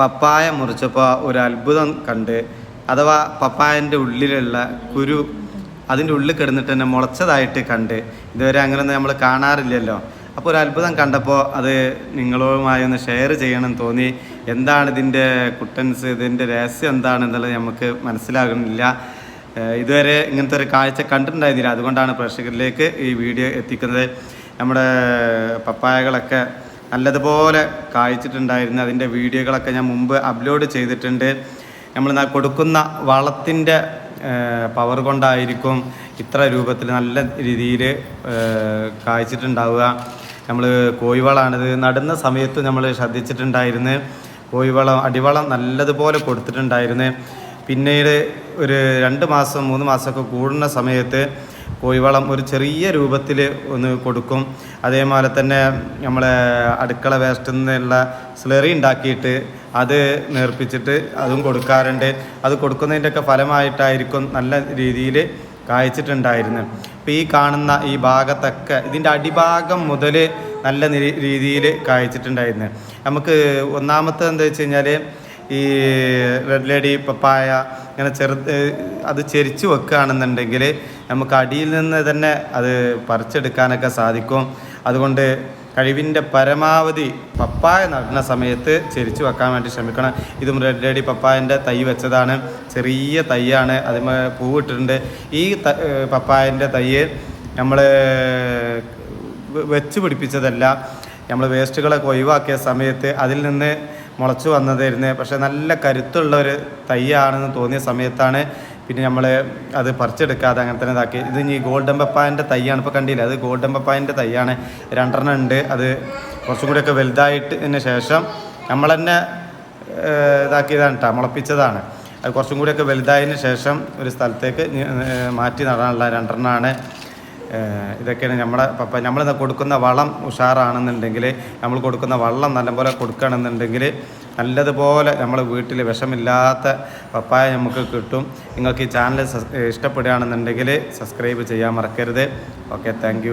പപ്പായ മുറിച്ചപ്പോൾ ഒരു അത്ഭുതം കണ്ട് അഥവാ പപ്പായന്റെ ഉള്ളിലുള്ള കുരു അതിന്റെ ഉള്ളിൽ കിടന്നിട്ട് തന്നെ മുളച്ചതായിട്ട് കണ്ട് ഇതുവരെ അങ്ങനെയൊന്നും നമ്മൾ കാണാറില്ലല്ലോ. അപ്പോൾ ഒരു അത്ഭുതം കണ്ടപ്പോൾ അത് നിങ്ങളുമായി ഒന്ന് ഷെയർ ചെയ്യണം തോന്നി. എന്താണ് ഇതിന്റെ കുട്ടൻസ് ഇതിന്റെ രഹസ്യം എന്താണ് എന്താണെന്നുള്ളത് നമുക്ക് മനസ്സിലാകുന്നില്ല. ഇതുവരെ ഇങ്ങനത്തെ ഒരു കാഴ്ച കണ്ടിട്ടുണ്ടായിരുന്നില്ല. അതുകൊണ്ടാണ് പ്രേക്ഷകരിലേക്ക് ഈ വീഡിയോ എത്തിക്കുന്നത്. നമ്മുടെ പപ്പായകളൊക്കെ നല്ലതുപോലെ കായ്ച്ചിട്ടുണ്ടായിരുന്നു അതിന്റെ വീഡിയോകളൊക്കെ ഞാൻ മുമ്പ് അപ്ലോഡ് ചെയ്തിട്ടുണ്ട്. നമ്മൾ കൊടുക്കുന്ന വളത്തിന്റെ പവർ കൊണ്ടായിരിക്കും ഇത്ര രൂപത്തിൽ നല്ല രീതിയിൽ കായ്ച്ചിട്ടുണ്ടാവുക നമ്മൾ കോഴിവളമാണിത് നടുന്ന സമയത്ത് നമ്മൾ ശ്രദ്ധിച്ചിട്ടുണ്ടായിരുന്നു. കോഴിവളം അടിവളം നല്ലതുപോലെ കൊടുത്തിട്ടുണ്ടായിരുന്നു. പിന്നീട് ഒരു രണ്ട് മാസം മൂന്ന് മാസമൊക്കെ കൂടുന്ന സമയത്ത് കോഴിവളം ഒരു ചെറിയ രൂപത്തിൽ ഒന്ന് കൊടുക്കും. അതേപോലെ തന്നെ നമ്മളെ അടുക്കള വേസ്റ്റിൽ നിന്നുള്ള സ്ലറി ഉണ്ടാക്കിയിട്ട് അത് നേർപ്പിച്ചിട്ട് അതും കൊടുക്കാറുണ്ട്. അത് കൊടുക്കുന്നതിന്റെയൊക്കെ ഫലമായിട്ടായിരിക്കും നല്ല രീതിയിൽ കായ്ച്ചിട്ടുണ്ടായിരുന്നു. അപ്പോൾ ഈ കാണുന്ന ഈ ഭാഗത്തൊക്കെ ഇതിന്റെ അടിഭാഗം മുതൽ നല്ല രീതിയിൽ കായ്ച്ചിട്ടുണ്ടായിരുന്നു. നമുക്ക് ഒന്നാമത്തെ എന്താ വെച്ച് കഴിഞ്ഞാൽ ഈ റെഡ് ലേഡി പപ്പായ ഇങ്ങനെ ചെറുത് അത് ചെരിച്ച് വെക്കുകയാണെന്നുണ്ടെങ്കിൽ നമുക്ക് അടിയിൽ നിന്ന് തന്നെ അത് പറിച്ചെടുക്കാനൊക്കെ സാധിക്കും. അതുകൊണ്ട് കഴിവിന്റെ പരമാവധി പപ്പായ നടുന്ന സമയത്ത് ചെരിച്ച് വെക്കാൻ വേണ്ടി ശ്രമിക്കണം. ഇതും റെഡ് ലേഡി പപ്പായന്റെ തൈ വെച്ചതാണ്. ചെറിയ തൈയാണ്. അതിമ പൂവിട്ടിട്ടുണ്ട്. ഈ പപ്പായന്റെ തൈ നമ്മൾ വെച്ച് പിടിപ്പിച്ചതല്ല. നമ്മൾ വേസ്റ്റുകളൊക്കെ ഒഴിവാക്കിയ സമയത്ത് അതിൽ നിന്ന് മുളച്ചു വന്നതായിരുന്നു. പക്ഷേ നല്ല കരുത്തുള്ള ഒരു തയ്യാണെന്ന് തോന്നിയ സമയത്താണ് പിന്നെ നമ്മൾ അത് പറിച്ചെടുക്കാതെ അങ്ങനെ തന്നെ ഇതാക്കി. ഇത് ഇനി ഗോൾഡൻ പപ്പായന്റെ തയ്യാണ് ഇപ്പോൾ കണ്ടില്ല? അത് ഗോൾഡൻ പപ്പായന്റെ തയ്യാണ് രണ്ടെണ്ണം ഉണ്ട്. അത് കുറച്ചും കൂടിയൊക്കെ വലുതായിട്ടതിന് ശേഷം നമ്മൾ തന്നെ ഇതാക്കിയതാണ് കേട്ടോ മുളപ്പിച്ചതാണ്. അത് കുറച്ചും കൂടിയൊക്കെ വലുതായതിന് ശേഷം ഒരു സ്ഥലത്തേക്ക് മാറ്റി നടാനുള്ള രണ്ടെണ്ണമാണ് ഇതൊക്കെയാണ് നമ്മുടെ പപ്പ നമ്മൾ കൊടുക്കുന്ന വളം ഉഷാറാണെന്നുണ്ടെങ്കിൽ നമ്മൾ കൊടുക്കുന്ന വള്ളം നല്ലപോലെ കൊടുക്കുകയാണെന്നുണ്ടെങ്കിൽ നല്ലതുപോലെ നമ്മൾ വീട്ടിൽ വിഷമില്ലാത്ത പപ്പായ നമുക്ക് കിട്ടും. നിങ്ങൾക്ക് ഈ ചാനൽ ഇഷ്ടപ്പെടുകയാണെന്നുണ്ടെങ്കിൽ സബ്സ്ക്രൈബ് ചെയ്യാൻ മറക്കരുത്. Okay thank